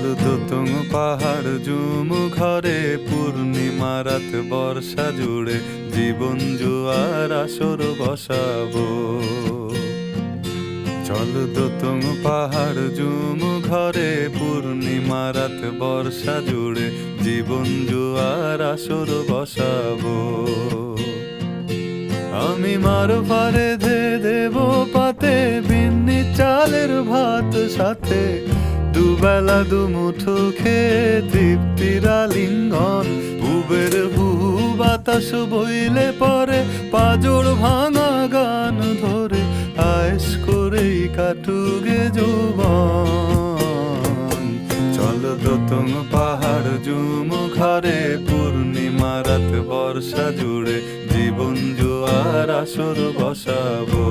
চল দোতং পাহাড় জুম ঘরে পূর্ণিমা রাত বর্ষা জুড়ে জীবন জুয়ার আসর বসাবো। চল দোতং পাহাড় জুম ঘরে পূর্ণিমা রাত বর্ষা জুড়ে জীবন জুয়ার আসর বসাবো। আমি মার পারে ধে দেব পাতে, বিন্নি চালের ভাত সাথে দুবেলা দুমুঠো খেয়ে তৃপ্তির আলিঙ্গন। উবের হুহু বাতাস বইলে পরে পাজর ভাঙা গান ধরে আয়েস করেই কাটুগে যৌবন। চল দোতং পাহাড় জুম ঘরে, পূর্ণিমা রাত বর্ষা জুড়ে জীবন জোয়ার আসর বসাবো।